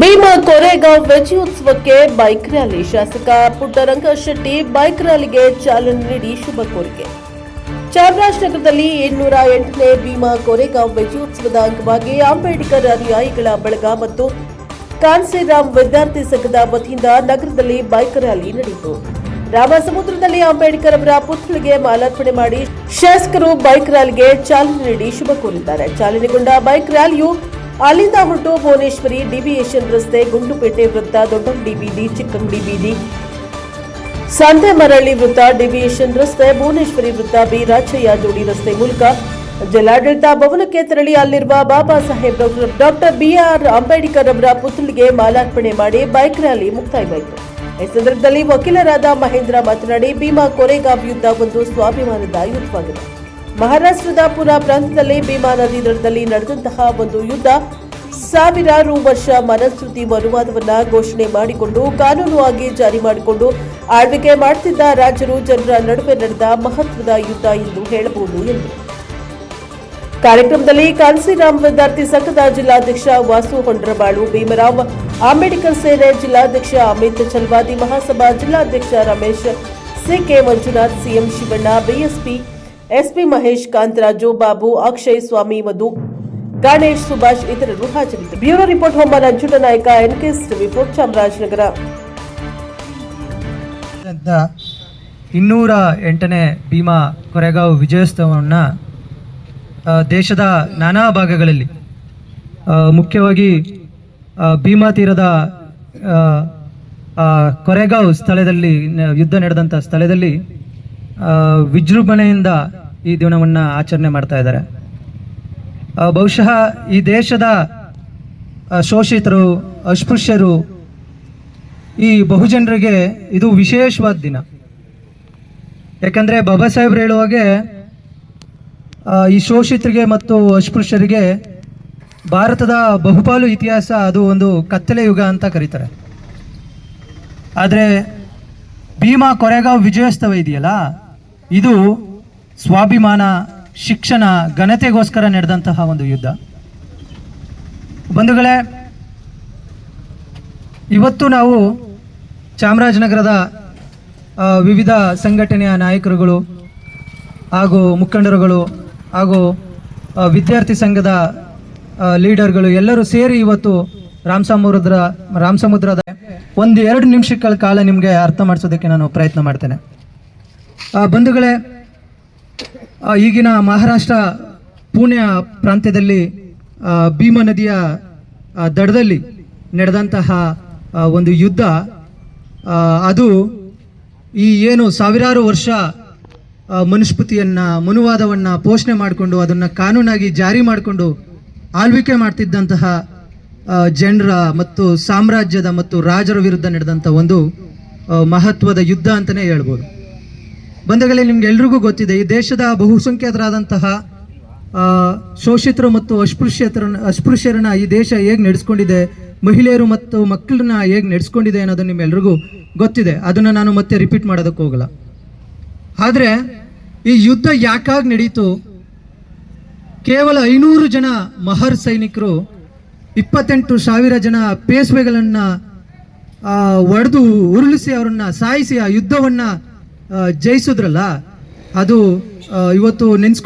ಭೀಮಾ ಕೊರೆಗಾಂವ್ ವಿಜಯೋತ್ಸವಕ್ಕೆ bike rally. ಶಾಸಕ Puttaranga Shetty bike ರ್ಯಾಲಿಗೆ ಚಾಲನೆ ನೀಡಿ ಶುಭ ಕೋರಿಕೆ. ಚಾಮರಾಜನಗರದಲ್ಲಿ ಇನ್ನೂರ ಎಂಟನೇ ಭೀಮಾ ಕೊರೆಗಾಂವ್ ವಿಜಯೋತ್ಸವದ ಅಂಗವಾಗಿ ಅಂಬೇಡ್ಕರ್ ಅನುಯಾಯಿಗಳ ಬಳಗ ಮತ್ತು ಕಾನ್ಸಿರಾಮ್ ವಿದ್ಯಾರ್ಥಿ ಸಂಘದ ವತಿಯಿಂದ ನಗರದಲ್ಲಿ ಬೈಕ್ ರ್ಯಾಲಿ ನಡೆಯಿತು. ರಾಮಸಮುದ್ರದಲ್ಲಿ ಅಂಬೇಡ್ಕರ್ ಅವರ ಪುತ್ಥಳಿಗೆ ಮಾಲಾರ್ಪಣೆ ಮಾಡಿ ಶಾಸಕರು ಬೈಕ್ ರ್ಯಾಲಿಗೆ ಚಾಲನೆ ನೀಡಿ ಶುಭ ಕೋರಿದ್ದಾರೆ. ಚಾಲನೆಗೊಂಡ ಬೈಕ್ ರ್ಯಾಲಿಯು ಅಲ್ಲಿಂದ ಹೊರಟು ಭುವನೇಶ್ವರಿ ಡಿವಿಯೇಷನ್ ರಸ್ತೆ, ಗುಂಡುಪೇಟೆ ವೃತ್ತ ದೊಡ್ಡಂಗಡಿ ಬೀದಿ, ಚಿಕ್ಕಂಗಡಿ ಬೀದಿ. ಮರಳಿ ವೃತ್ತ, ಡಿವಿಯೇಷನ್ ರಸ್ತೆ, ಭುವನೇಶ್ವರಿ ವೃತ್ತ, ಬಿ ರಾಜಯ್ಯ ಜೋಡಿ ರಸ್ತೆ ಮೂಲಕ ಜಿಲ್ಲಾಡಳಿತ ಭವನಕ್ಕೆ ತೆರಳಿ ಅಲ್ಲಿರುವ Baba Saheb doctor B R Ambedkar ಅವರ ಪುತ್ಥಳಿಗೆ ಮಾಲಾರ್ಪಣೆ ಮಾಡಿ ಬೈಕ್ ರ್ಯಾಲಿ ಮುಕ್ತಾಯವಾಯಿತು. ಈ ಸಂದರ್ಭದಲ್ಲಿ ವಕೀಲರಾದ ಮಹೇಂದ್ರ ಮಾತನಾಡಿ, ಭೀಮಾ ಕೊರೆಗಾವ್ ಯುದ್ಧ ಒಂದು ಸ್ವಾಭಿಮಾನದ ಯುದ್ಧವಾಗಿದೆ. ಮಹಾರಾಷ್ಟ್ರದ ಪುರಾ ಪ್ರಾಂತ್ಯದಲ್ಲಿ ಭೀಮಾ ನದಿ ದಡದಲ್ಲಿ ನಡೆದಂತಹ ಒಂದು ಯುದ್ಧ. ಸಾವಿರಾರು ವರ್ಷ ಮನಸ್ಮೃತಿ ಅನುವಾದವನ್ನ ಘೋಷಣೆ ಮಾಡಿಕೊಂಡು ಕಾನೂನು ಆಗಿ ಜಾರಿ ಮಾಡಿಕೊಂಡು ಆಳ್ವಿಕೆ ಮಾಡುತ್ತಿದ್ದ ರಾಜರು ಜನರ ನಡುವೆ ನಡೆದ ಮಹತ್ವದ ಯುದ್ಧ ಎಂದು ಹೇಳಬಹುದು ಎಂದು. ಕಾರ್ಯಕ್ರಮದಲ್ಲಿ ಕಾನ್ಸಿರಾಮ್ ವಿದ್ಯಾರ್ಥಿ ಸಂಘದ ಜಿಲ್ಲಾಧ್ಯಕ್ಷ ವಾಸು ಹೊಂಡ್ರಬಾಳು, ಭೀಮರಾವ್ ಅಂಬೇಡ್ಕರ್ ಸೇನೆ ಜಿಲ್ಲಾಧ್ಯಕ್ಷ ಅಮಿತ್ ಚಲ್ವಾದಿ, ಮಹಾಸಭಾ ಜಿಲ್ಲಾಧ್ಯಕ್ಷ Ramesh C K Manjunath C M Shivanna BSP SP Mahesh Kantharaju, Babu Akshay Swamy, Madhu Ganesh, Subhash ಇತರರು ಹಾಜರಿದ್ದರು. ಬ್ಯೂರೋ ರಿಪೋರ್ಟ್ ಹೊಮ್ಮ ನಂಜುಂಡ ನಾಯಕ, ಎನ್ಕೆಎಸ್ ರಿಪೋರ್ಟ್ ಚಾಮರಾಜನಗರ. ಇನ್ನೂರ ಎಂಟನೇ ಭೀಮಾ ಕೊರೆಗಾವ್ ವಿಜಯೋತ್ಸವವನ್ನು ದೇಶದ ನಾನಾ ಭಾಗಗಳಲ್ಲಿ ಮುಖ್ಯವಾಗಿ ಭೀಮಾ ತೀರದ ಕೊರೆಗಾಂವ್ ಸ್ಥಳದಲ್ಲಿ ಯುದ್ಧ ನಡೆದಂಥ ಸ್ಥಳದಲ್ಲಿ ವಿಜೃಂಭಣೆಯಿಂದ ಈ ದಿನವನ್ನು ಆಚರಣೆ ಮಾಡ್ತಾ ಇದ್ದಾರೆ. ಬಹುಶಃ ಈ ದೇಶದ ಶೋಷಿತರು, ಅಸ್ಪೃಶ್ಯರು, ಈ ಬಹುಜನರಿಗೆ ಇದು ವಿಶೇಷವಾದ ದಿನ. ಯಾಕಂದರೆ ಬಾಬಾ ಸಾಹೇಬ್ರು ಹೇಳುವಾಗೆ ಈ ಶೋಷಿತರಿಗೆ ಮತ್ತು ಅಸ್ಪೃಶ್ಯರಿಗೆ ಭಾರತದ ಬಹುಪಾಲು ಇತಿಹಾಸ ಅದು ಒಂದು ಕತ್ತಲೆ ಯುಗ ಅಂತ ಕರೀತಾರೆ. ಆದರೆ ಭೀಮಾ ಕೊರೆಗಾವ್ ವಿಜಯೋತ್ಸವ ಇದೆಯಲ್ಲ, ಇದು ಸ್ವಾಭಿಮಾನ, ಶಿಕ್ಷಣ, ಘನತೆಗೋಸ್ಕರ ನಡೆದಂತಹ ಒಂದು ಯುದ್ಧ. ಬಂಧುಗಳೇ, ಇವತ್ತು ನಾವು ಚಾಮರಾಜನಗರದ ವಿವಿಧ ಸಂಘಟನೆಯ ನಾಯಕರುಗಳು ಹಾಗೂ ಮುಖಂಡರುಗಳು ಹಾಗೂ ವಿದ್ಯಾರ್ಥಿ ಸಂಘದ ಲೀಡರ್ಗಳು ಎಲ್ಲರೂ ಸೇರಿ ಇವತ್ತು ರಾಮಸಮುದ್ರ ರಾಮಸಮುದ್ರದ ಒಂದು ಎರಡು ನಿಮಿಷಗಳ ಕಾಲ ನಿಮಗೆ ಅರ್ಥ ಮಾಡಿಸೋದಕ್ಕೆ ನಾನು ಪ್ರಯತ್ನ ಮಾಡ್ತೇನೆ. ಬಂಧುಗಳೇ ಈಗಿನ ಮಹಾರಾಷ್ಟ್ರ ಪುಣೆ ಪ್ರಾಂತ್ಯದಲ್ಲಿ ಭೀಮ ನದಿಯ ದಡದಲ್ಲಿ ನಡೆದಂತಹ ಒಂದು ಯುದ್ಧ ಅದು ಈ ಏನು ಸಾವಿರಾರು ವರ್ಷ ಮನುಸ್ಮೃತಿಯನ್ನು ಮನುವಾದವನ್ನು ಪೋಷಣೆ ಮಾಡಿಕೊಂಡು, ಅದನ್ನು ಕಾನೂನಾಗಿ ಜಾರಿ ಮಾಡಿಕೊಂಡು ಆಳ್ವಿಕೆ ಮಾಡ್ತಿದ್ದಂತಹ ಜನರ ಮತ್ತು ಸಾಮ್ರಾಜ್ಯದ ಮತ್ತು ರಾಜರ ವಿರುದ್ಧ ನಡೆದಂಥ ಒಂದು ಮಹತ್ವದ ಯುದ್ಧ ಅಂತಲೇ ಹೇಳ್ಬೋದು. ಬಂಧುಗಳೇ ನಿಮ್ಗೆ ಎಲ್ರಿಗೂ ಗೊತ್ತಿದೆ, ಈ ದೇಶದ ಬಹುಸಂಖ್ಯಾತರಾದಂತಹ ಶೋಷಿತರು ಮತ್ತು ಅಸ್ಪೃಶ್ಯತರ, ಅಸ್ಪೃಶ್ಯರನ್ನ ಈ ದೇಶ ಹೇಗೆ ನಡೆಸ್ಕೊಂಡಿದೆ, ಮಹಿಳೆಯರು ಮತ್ತು ಮಕ್ಕಳನ್ನ ಹೇಗೆ ನಡೆಸ್ಕೊಂಡಿದೆ ಅನ್ನೋದು ನಿಮ್ಮೆಲ್ರಿಗೂ ಗೊತ್ತಿದೆ. ಅದನ್ನು ನಾನು ಮತ್ತೆ ರಿಪೀಟ್ ಮಾಡೋದಕ್ಕೆ ಹೋಗಲ್ಲ. ಆದರೆ, ಈ ಯುದ್ಧ ಯಾಕಾಗಿ ನಡೀತು? ಕೇವಲ ಐನೂರು ಜನ ಮಹರ್ ಸೈನಿಕರು, ಇಪ್ಪತ್ತೆಂಟು ಸಾವಿರ ಜನ ಪೇಸ್ವೆಗಳನ್ನು ಒಡೆದು ಉರುಳಿಸಿ ಅವರನ್ನು ಸಾಯಿಸಿ ಆ ಯುದ್ಧವನ್ನು ಜಯಿಸಿದ್ರಲ್ಲ ಅದು ಇವತ್ತು ನೆನ್ಸ್ಕೊ